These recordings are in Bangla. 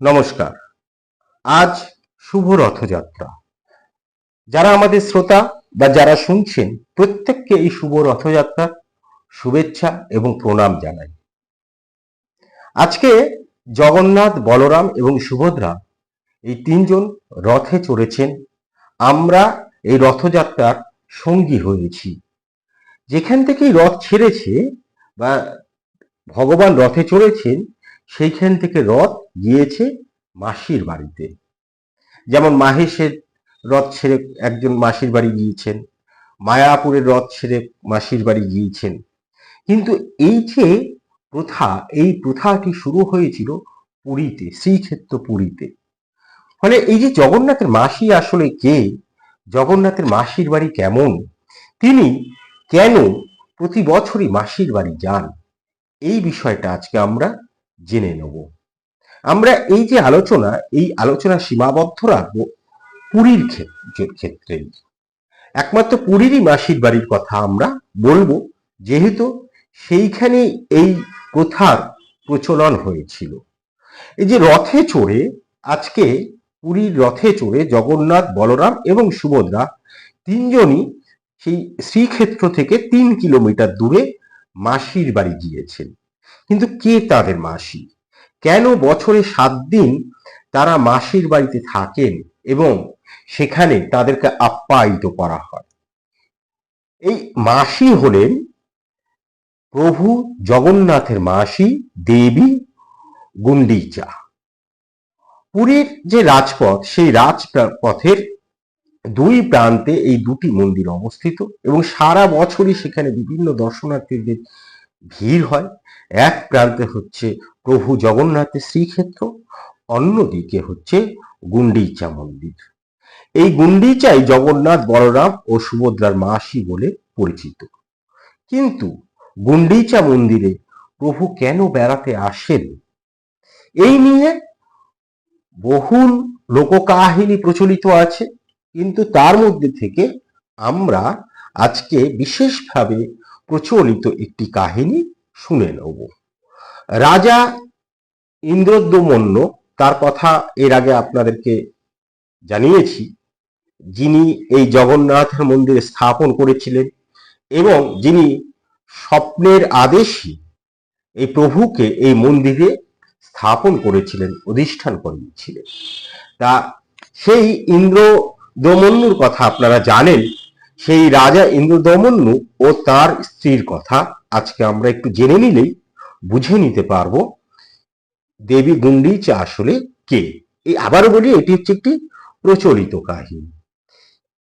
নমস্কার। আজ শুভ রথযাত্রা। যারা আমাদের শ্রোতা বা যারা শুনছেন, প্রত্যেককে এই শুভ রথযাত্রার শুভেচ্ছা এবং প্রণাম জানাই। আজকে জগন্নাথ, বলরাম এবং সুভদ্রা এই তিনজন রথে চড়েছেন। আমরা এই রথযাত্রার সঙ্গী হয়েছি। যেখান থেকেই রথ ছেড়েছে বা ভগবান রথে চড়েছেন সেইখান থেকে রথ গিয়েছে মাসির বাড়িতে। যেমন মাহেশের রথ ছেড়ে একজন মাসির বাড়ি গিয়েছেন, মায়াপুরের রথ ছেড়ে মাসির বাড়ি গিয়েছেন। কিন্তু এই যে প্রথা, এই প্রথাটি শুরু হয়েছিল পুরীতে শ্রীক্ষেত্র পুরীতে ফলে এই যে জগন্নাথের মাসি আসলে কে, জগন্নাথের মাসির বাড়ি কেমন, তিনি কেন প্রতি বছরই মাসির বাড়ি যান, এই বিষয়টা আজকে আমরা জেনে নেব। আমরা এই যে আলোচনা, এই আলোচনা সীমাবদ্ধ রাখব পুরীর ক্ষেত্রে- একমাত্র পুরীরই মাসির বাড়ির কথা আমরা বলব, যেহেতু সেইখানে এই প্রথার প্রচলন হয়েছিল। এই যে রথে চড়ে, আজকে পুরীর রথে চড়ে জগন্নাথ, বলরাম এবং সুভদ্রা তিনজনই সেই শ্রীক্ষেত্র থেকে তিন কিলোমিটার দূরে মাসির বাড়ি গিয়েছেন। কিন্তু কে তাদের মাসি? কেন বছরে সাত দিন তারা মাসির বাড়িতে থাকেন এবং সেখানে তাদেরকে আপ্যায়িত করা হয়? এই মাসি হলেন প্রভু জগন্নাথের মাসি দেবী গুন্ডিচা। পুরীর যে রাজপথ, সেই রাজপথের দুই প্রান্তে এই দুটি মন্দির অবস্থিত এবং সারা বছরই সেখানে বিভিন্ন দর্শনার্থীদের ভিড় হয়। এক প্রান্তে হচ্ছে প্রভু জগন্নাথের শ্রীক্ষেত্র, অন্যদিকে হচ্ছে গুন্ডিচা মন্দির এই গুন্ডিচাই জগন্নাথ, বলরাম ও সুভদ্রার মাসি বলে পরিচিত। কিন্তু গুন্ডিচা মন্দিরে প্রভু কেন বেড়াতে আসেন? এই নিয়ে বহুল লোককাহিনী প্রচলিত আছে, কিন্তু তার মধ্যে থেকে আমরা আজকে বিশেষভাবে প্রচলিত একটি কাহিনী শুনে নেব। রাজা ইন্দ্রদ্যমন্য তার কথা এর আগে আপনাদেরকে জানিয়েছি, যিনি এই জগন্নাথের মন্দির স্থাপন করেছিলেন এবং যিনি স্বপ্নের আদেশে এই প্রভুকে এই মন্দিরে স্থাপন করেছিলেন, অধিষ্ঠান করিয়েছিলেন তা সেই ইন্দ্র দমন্যুর কথা আপনারা জানেন সেই রাজা ইন্দ্রদমন্যু ও তার স্ত্রীর কথা আজকে আমরা একটু জেনে নিলেই বুঝে নিতে পারব দেবী গুন্ডিচা আসলে কে। এই আবারও বলি, এটি হচ্ছে একটি প্রচলিত কাহিনী।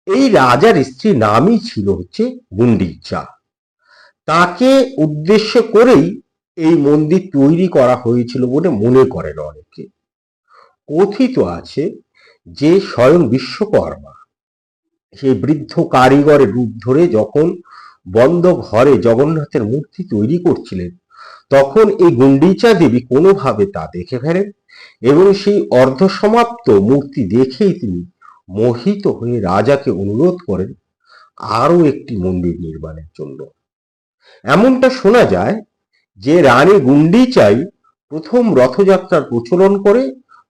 এই রাজার স্ত্রী নামই ছিল হচ্ছে গুন্ডিচা তাকে উদ্দেশ্য করেই এই মন্দির তৈরি করা হয়েছিল বলে মনে করেন অনেকে। কথিত আছে যে স্বয়ং বিশ্বকর্মা সেই বৃদ্ধ কারিগরের রূপ ধরে যখন বন্ধ ঘরে জগন্নাথের মূর্তি তৈরি করছিলেন, তখন এই গুন্ডিচা দেবী কোনোভাবে তা দেখে ফেলেন এবং সেই অর্ধসমাপ্ত মূর্তি দেখেই তিনি মোহিত হয়ে রাজাকে অনুরোধ করেন আরও একটি মন্দির নির্মাণের জন্য। এমনটা শোনা যায় যে রানী গুন্ডিচাই প্রথম রথযাত্রার প্রচলন করে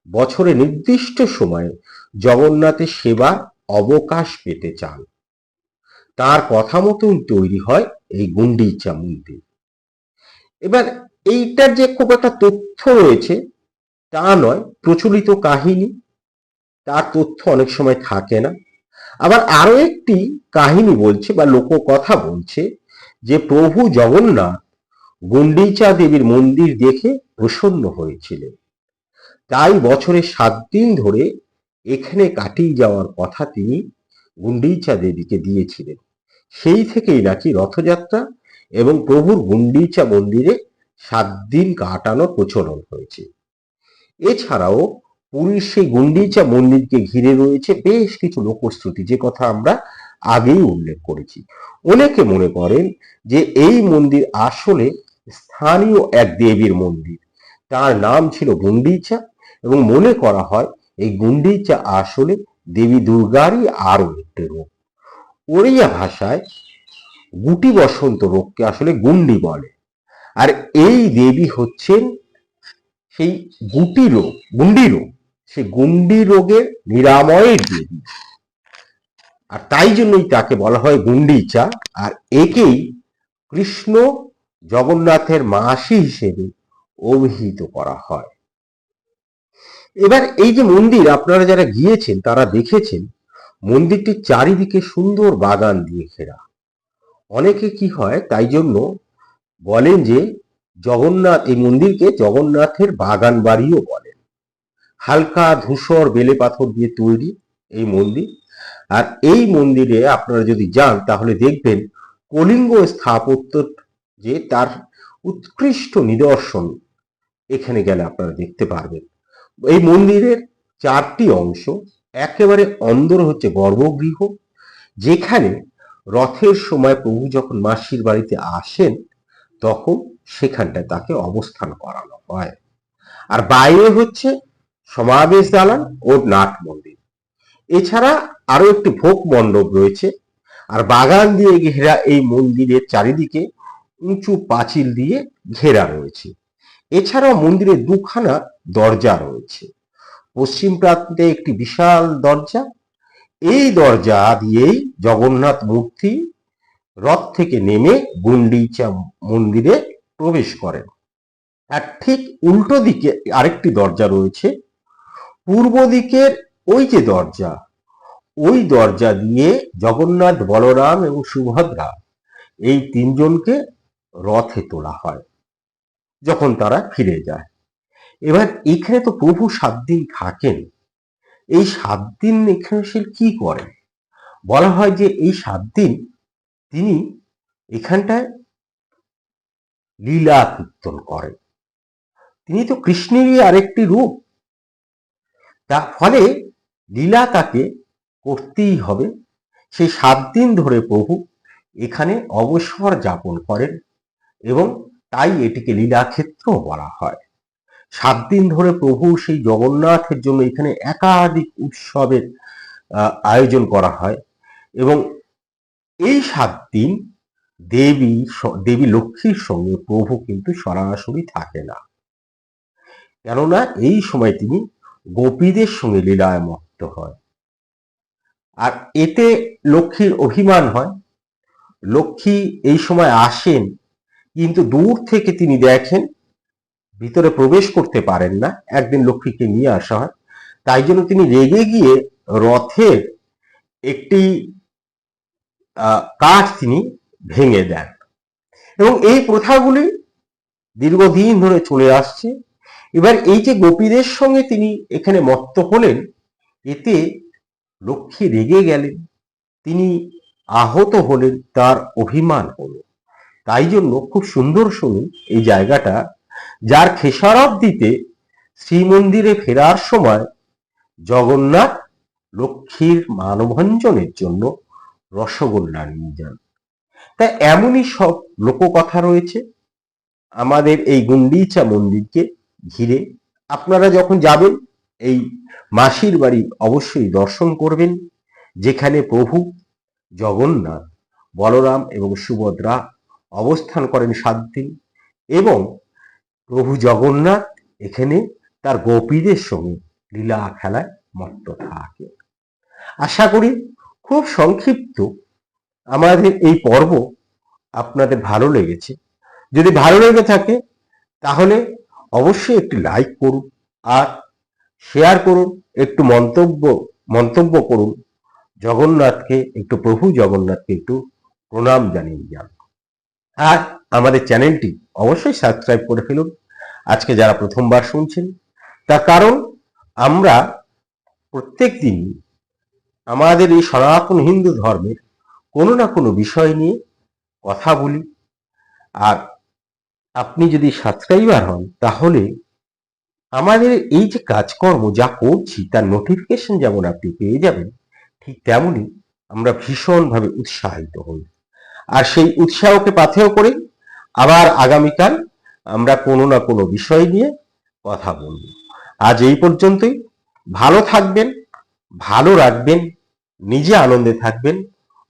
বছরে নির্দিষ্ট সময়ে জগন্নাথের সেবার অবকাশ পেতে চান। তার কথা মতন তৈরি হয় এই গুন্ডিচা মন্দির এবার এইটার যে খুব একটা তথ্য রয়েছে, তা নয়, প্রচলিত কাহিনী। তার তথ্য অনেক সময় থাকে না। আবার আরও একটি কাহিনী বলছে বা লোককথা বলছে যে প্রভু জগন্নাথ গুন্ডিচা দেবীর মন্দির দেখে প্রসন্ন হয়েছিলেন। তাই বছরে সাত দিন ধরে এখানে কাটিয়ে যাওয়ার কথা তিনি গুন্ডিচা দেবীকে দিয়েছিলেন। সেই থেকেই নাকি রথযাত্রা এবং প্রভুর গুন্ডিচা মন্দিরে সাত দিন কাটানোর প্রচলন হয়েছে। এছাড়াও পুরীর সেই গুন্ডিচা মন্দিরকে ঘিরে রয়েছে বেশ কিছু লোকশ্রুতি, যে কথা আমরা আগেই উল্লেখ করেছি। অনেকে মনে করেন যে এই মন্দির আসলে স্থানীয় এক দেবীর মন্দির। তার নাম ছিল গুন্ডিচা এবং মনে করা হয় এই গুন্ডিচা আসলে দেবী দুর্গারই আরও একটি রূপ। ওড়িয়া ভাষায় গুটি বসন্ত রোগকে আসলে গুন্ডি বলে। আর এই দেবী হচ্ছেন সেই সেই গুটি রোগ, গুন্ডি রোগ। সেই গুন্ডি রোগের নিরাময়ের দেবী। আর তাই জন্যই তাকে বলা হয় গুন্ডিচা আর একেই কৃষ্ণ জগন্নাথের মাসি হিসেবে অভিহিত করা হয়। এবার এই যে মন্দির, আপনারা যারা গিয়েছেন, তারা দেখেছেন, মন্দিরটির চারিদিকে সুন্দর বাগান দিয়ে ঘেরা। অনেকে কি হয়, তাই জন্য বলেন যে, জগন্নাথ, এই মন্দিরকে জগন্নাথের বাগান বাড়িও বলেন। হালকা ধূসর বেলে পাথর দিয়ে তৈরি এই মন্দির। আর এই মন্দিরে আপনারা যদি যান, তাহলে দেখবেন কলিঙ্গ স্থাপত্য যে, তার উৎকৃষ্ট নিদর্শন এখানে গেলে আপনারা দেখতে পারবেন। এই মন্দিরের চারটি অংশ একেবারে অন্দর হচ্ছে গর্ভগৃহ, যেখানে রথের সময় প্রভু যখন মাসির বাড়িতে আসেন, তখন সেখানটায় তাকে অবস্থান করানো হয়। আর বাইরে হচ্ছে সমাবেশ দালান ও নাট মন্দির। এছাড়া আরও একটি ভোগ মণ্ডপ রয়েছে। আর বাগান দিয়ে ঘেরা এই মন্দিরের চারিদিকে উঁচু পাঁচিল দিয়ে ঘেরা রয়েছে। এছাড়াও মন্দিরে দুখানা দরজা রয়েছে। পশ্চিম প্রান্তে একটি বিশাল দরজা। এই দরজা দিয়েই জগন্নাথ মূর্তি রথ থেকে নেমে গুন্ডিচা মন্দিরে প্রবেশ করেন। আর ঠিক উল্টো দিকে আরেকটি দরজা রয়েছে। পূর্ব দিকের ওই যে দরজা, ওই দরজা দিয়ে জগন্নাথ, বলরাম এবং সুভদ্রা এই তিনজনকে রথে তোলা হয়। যখন তারা ফিরে যায়। এবার এখানে তো প্রভু সাত দিন থাকেন। এই সাত দিন এখানে সে কি করেন? বলা হয় যে এই সাত দিন তিনি এখানটায় লীলা কীর্তন করেন। তিনি তো কৃষ্ণেরই আরেকটি রূপ। তার ফলে লীলা তাকে করতেই হবে। সেই সাত দিন ধরে প্রভু এখানে অবসর যাপন করেন এবং তাই এটিকে লীলাক্ষেত্র বলা হয়। সাত দিন ধরে প্রভু সেই জগন্নাথের জন্য এখানে একাধিক উৎসবের আয়োজন করা হয় এবং এই সাত দিন দেবী দেবী লক্ষ্মীর সঙ্গে প্রভু কিন্তু সরাসরি থাকে না। কেননা এই সময় তিনি গোপীদের সঙ্গে লীলায় মত্ত হয়। আর এতে লক্ষ্মীর অভিমান হয়। লক্ষ্মী এই সময় আসেন কিন্তু দূর থেকে তিনি দেখেন, ভিতরে প্রবেশ করতে পারেন না, একদিন লক্ষ্মীকে নিয়ে আসা হয়। তাই জন্য তিনি রেগে গিয়ে রথের একটি কাঠ তিনি ভেঙে দেন। এবং এই প্রথাগুলি দীর্ঘদিন ধরে চলে আসছে। এবার এই যে গোপীদের সঙ্গে তিনি এখানে মত্ত হলেন, এতে লক্ষ্মী রেগে গেলেন, তিনি আহত হলেন, তার অভিমান হলো। তাই জন্য খুব সুন্দর শুনুন এই জায়গাটা, যার খেসারত দিতে শ্রীমন্দিরে ফেরার সময় জগন্নাথ লক্ষ্মীর মানভঞ্জনের জন্য রসগোল্লা নিয়ে যান। তা এমনই সব লোককথা রয়েছে। আমাদের এই গুন্ডিচা মন্দিরকে ঘিরে আপনারা যখন যাবেন, এই মাসির বাড়ি অবশ্যই দর্শন করবেন, যেখানে প্রভু জগন্নাথ, বলরাম এবং সুভদ্রা অবস্থান করেন সাত দিন এবং প্রভু জগন্নাথ এখানে তার গোপীদের সঙ্গে লীলা খেলায় মত্ত থাকে। আশা করি খুব সংক্ষিপ্ত আমাদের এই পর্ব আপনাদের ভালো লেগেছে। যদি ভালো লেগে থাকে তাহলে অবশ্যই একটি লাইক করুন আর শেয়ার করুন, একটু মন্তব্য মন্তব্য করুন। জগন্নাথকে, একটু প্রভু জগন্নাথকে একটু প্রণাম জানিয়ে যান আর আমাদের চ্যানেলটি অবশ্যই সাবস্ক্রাইব করে ফেলুন। আজকে যারা প্রথমবার শুনছেন, তার কারণ আমরা প্রত্যেক দিন আমাদের এই সনাতন হিন্দু ধর্মের কোনো না কোনো বিষয় নিয়ে কথা বলি। আর আপনি যদি সাবস্ক্রাইবার হন, তাহলে আমাদের এই যে কাজকর্ম যা করছি, তার নোটিফিকেশন যেমন আপনি পেয়ে যাবেন, ঠিক তেমনই আমরা ভীষণভাবে উৎসাহিত হই। আর সেই উৎসাহকে পাথেয় করে। আবার আগামীকাল আমরা কোনো না কোনো বিষয় নিয়ে কথা বলব। আজ এই পর্যন্তই। ভালো থাকবেন, ভালো রাখবেন, নিজে আনন্দে থাকবেন,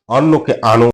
অন্যকে আনন্দ